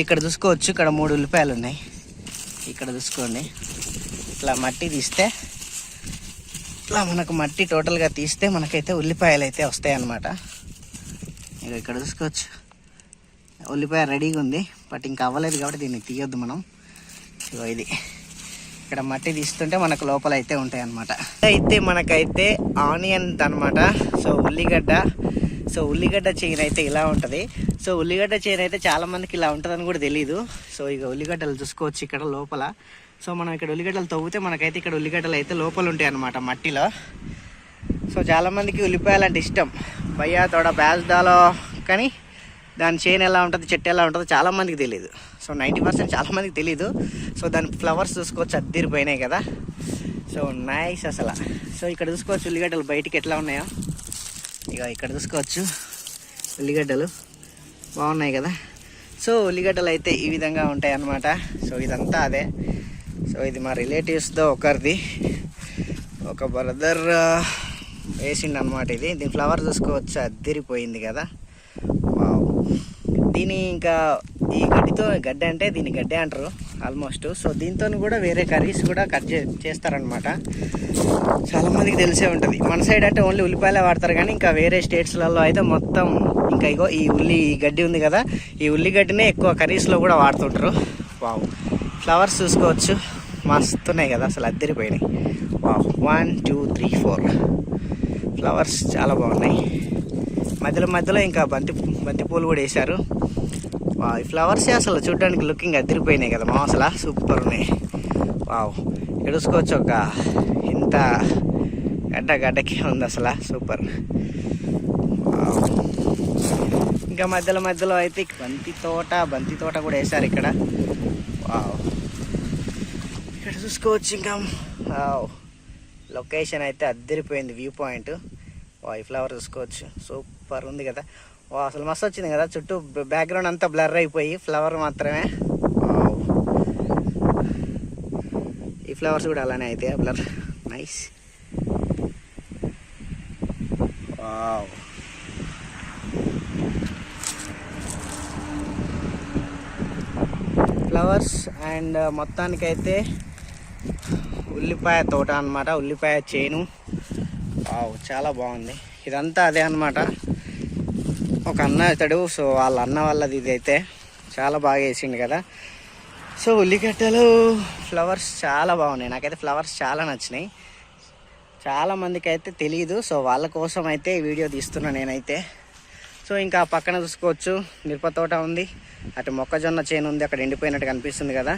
ఇక్కడ చూసుకోవచ్చు ఇక్కడ మూడు ఉల్లిపాయలు ఉన్నాయి. ఇక్కడ చూసుకోండి. ఇట్లా మట్టి తీస్తే ఇట్లా మనకు మట్టి టోటల్గా తీస్తే మనకైతే ఉల్లిపాయలు అయితే వస్తాయి అన్నమాట ఇక ఇక్కడ చూసుకోవచ్చు. ఉల్లిపాయ రెడీగా ఉంది. బట్ ఇంకా అవ్వలేదు కాబట్టి దీన్ని తీయొద్దు మనం. ఇగో ఇది. ఇక్కడ మట్టి తీస్తుంటే మనకు లోపల అయితే ఉంటాయి అన్నమాట అయితే మనకైతే ఆనియన్ అన్నమాట. సో ఉల్లిగడ్డ సో ఉల్లిగడ్డ చైన్ అయితే ఇలా ఉంటుంది. సో ఉల్లిగడ్డ చైన్ అయితే చాలా మందికి ఇలా ఉంటుందని కూడా తెలియదు సో ఇక ఉల్లిగడ్డలు చూసుకోవచ్చు ఇక్కడ లోపల. సో మనం ఇక్కడ ఉల్లిగడ్డలు తవ్వితే మనకైతే ఇక్కడ ఉల్లిగడ్డలు అయితే లోపల ఉంటాయి అన్నమాట మట్టిలో. సో చాలా మందికి ఉల్లిపాయలు అంటే ఇష్టం. భయ్యా తోడ బ్యాజ్దాలో కానీ దాని చైన్ ఎలా ఉంటుంది చెట్టు ఎలా ఉంటుందో చాలా మందికి తెలియదు సో నైంటీ పర్సెంట్ చాలా మందికి తెలియదు సో దాని ఫ్లవర్స్ చూసుకోవచ్చు అద్దరిపోయినాయి కదా. సో నైస్ అసలు. సో ఇక్కడ చూసుకోవచ్చు ఉల్లిగడ్డలు బయటికి ఎట్లా ఉన్నాయో. ఇక ఇక్కడ చూసుకోవచ్చు. ఉల్లిగడ్డలు బాగున్నాయి కదా. సో ఉల్లిగడ్డలు అయితే ఈ విధంగా ఉంటాయి అన్నమాట. సో ఇదంతా అదే. సో ఇది మా రిలేటివ్స్తో ఒకరిది. ఒక బ్రదర్ వేసిండు అనమాట ఇది. దీని ఫ్లవర్ చూసుకోవచ్చు అద్దరిపోయింది కదా. వావ్. దీని ఇంకా ఈ గడ్డితో గడ్డ అంటే దీని గడ్డే అంటారు. ఆల్మోస్ట్ సో దీంతో కూడా వేరే కర్రీస్ కూడా కట్ చే చేస్తారనమాట చాలామందికి తెలిసే ఉంటుంది. మన సైడ్ అంటే ఓన్లీ ఉల్లిపాయలే వాడతారు కానీ ఇంకా వేరే స్టేట్స్లలో అయితే మొత్తం ఇంకా ఇగో ఈ ఉల్లి గడ్డి ఉంది కదా ఈ ఉల్లిగడ్డినే ఎక్కువ కర్రీస్లో కూడా వాడుతుంటారు. వావ్ ఫ్లవర్స్ చూసుకోవచ్చు. మస్తున్నాయి కదా అసలు అద్దరిపోయినాయి. Wow one two three four flowers చాలా బాగున్నాయి. మధ్యలో మధ్యలో ఇంకా బంతి బంతి పూలు కూడా వేశారు. ఈ ఫ్లవర్స్ అసలు చూడడానికి లుకింగ్ అదిరిపోయినాయి కదా మా అసలు సూపర్ ఉన్నాయి. వావ్ ఇక్కడ చూసుకోవచ్చు ఒక ఇంత గడ్డ గడ్డకి ఉంది అసలు సూపర్. వావ్. ఇంకా మధ్యలో మధ్యలో అయితే బంతి తోట బంతి తోట కూడా వేశారు ఇక్కడ. వావ్. ఇక్కడ చూసుకోవచ్చు ఇంకా వావ్. లొకేషన్ అయితే అద్దరిపోయింది వ్యూ పాయింట్ వా ఈ ఫ్లవర్ చూసుకోవచ్చు. సూపర్ ఉంది కదా. అసలు మస్తు వచ్చింది కదా. చుట్టూ బ్యాక్గ్రౌండ్ అంతా బ్లర్ అయిపోయి ఫ్లవర్ మాత్రమే. ఈ ఫ్లవర్స్ కూడా అలానే అయితే blur nice wow flowers and మొత్తానికైతే ఉల్లిపాయ తోట అనమాట ఉల్లిపాయ చేను. చాలా బాగుంది. ఇదంతా అదే అనమాట ఒక అన్న అవుతాడు సో వాళ్ళ అన్న వాళ్ళది ఇది అయితే చాలా బాగా వేసిండు కదా. సో ఉల్లిగడ్డలు ఫ్లవర్స్ చాలా బాగున్నాయి. నాకైతే ఫ్లవర్స్ చాలా నచ్చినాయి. చాలా మందికి అయితే తెలియదు సో వాళ్ళ కోసం అయితే ఈ వీడియో తీస్తున్నా నేనైతే. సో ఇంకా పక్కన చూసుకోవచ్చు. మిరప తోట ఉంది. అటు మొక్కజొన్న చేను ఉంది. అక్కడ ఎండిపోయినట్టు కనిపిస్తుంది కదా.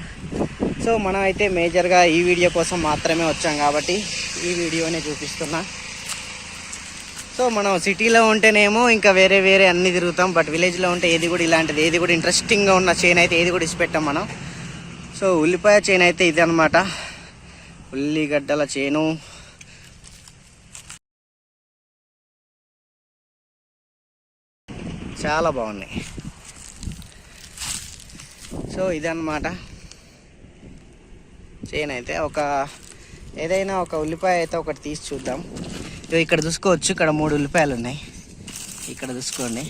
సో మనం అయితే మేజర్గా ఈ వీడియో కోసం మాత్రమే వచ్చాం కాబట్టి ఈ వీడియోనే చూపిస్తున్నా. సో మనం సిటీలో ఉంటేనేమో ఇంకా వేరే వేరే అన్ని తిరుగుతాం బట్ విలేజ్లో ఉంటే ఏది కూడా ఇలాంటిది ఏది కూడా ఇంట్రెస్టింగ్గా ఉన్న చైన్ అయితే ఏది కూడా ఇచ్చిపెట్టాం మనం. సో ఉల్లిపాయ చైన్ అయితే ఇది అనమాట ఉల్లిగడ్డల చేను చాలా బాగున్నాయి. సో ఇదన్నమాట. చైన్ అయితే ఒక ఏదైనా ఒక ఉల్లిపాయ అయితే ఒకటి తీసి చూద్దాం. ఇక్కడ చూసుకోవచ్చు ఇక్కడ మూడు ఉల్లిపాయలు ఉన్నాయి. ఇక్కడ చూసుకోండి.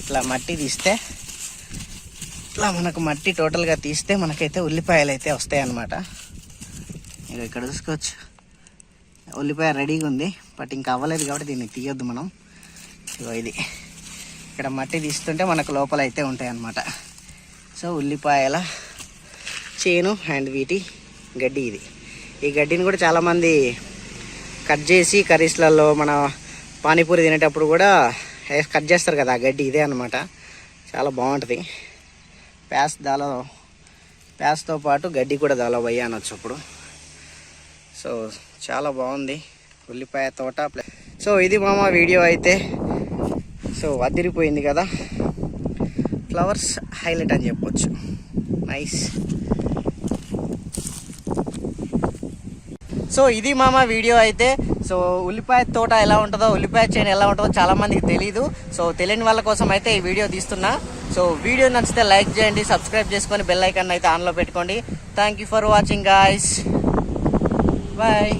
ఇట్లా మట్టి తీస్తే ఇట్లా మనకు మట్టి టోటల్గా తీస్తే మనకైతే ఉల్లిపాయలు అయితే వస్తాయి అన్నమాట. ఇక ఇక్కడ చూసుకోవచ్చు. ఉల్లిపాయ రెడీగా ఉంది. బట్ ఇంకా అవ్వలేదు కాబట్టి దీన్ని తీయొద్దు మనం. ఇగో ఇది. ఇక్కడ మట్టి తీస్తుంటే మనకు లోపల అయితే ఉంటాయన్నమాట సో ఉల్లిపాయల చేను అండ్ వీటి గడ్డి ఇది. ఈ గడ్డిని కూడా చాలామంది కట్ చేసి కర్రీస్లలో మన పానీపూరి తినేటప్పుడు కూడా కట్ చేస్తారు కదా ఆ గడ్డి ఇదే అనమాట చాలా బాగుంటుంది. ప్యాస్ దాలో ప్యాస్తో పాటు గడ్డి కూడా దాలో వయ్యా అనొచ్చు అప్పుడు సో చాలా బాగుంది. ఉల్లిపాయ తోట సో ఇది మామ వీడియో అయితే. సో అదిరిపోయింది కదా. ఫ్లవర్స్ హైలైట్ అని చెప్పొచ్చు. నైస్. సో ఇది మామ వీడియో అయితే. సో ఉల్లిపాయ తోట ఎలా ఉంటుందో ఉల్లిపాయ చేను ఎలా ఉంటుందో చాలామందికి తెలియదు సో తెలియని వాళ్ళ కోసం అయితే ఈ వీడియో తీస్తున్నా. సో వీడియో నచ్చితే లైక్ చేయండి సబ్స్క్రైబ్ చేసుకొని బెల్ ఐకాన్ అయితే ఆన్లో పెట్టుకోండి. Thank you for watching guys bye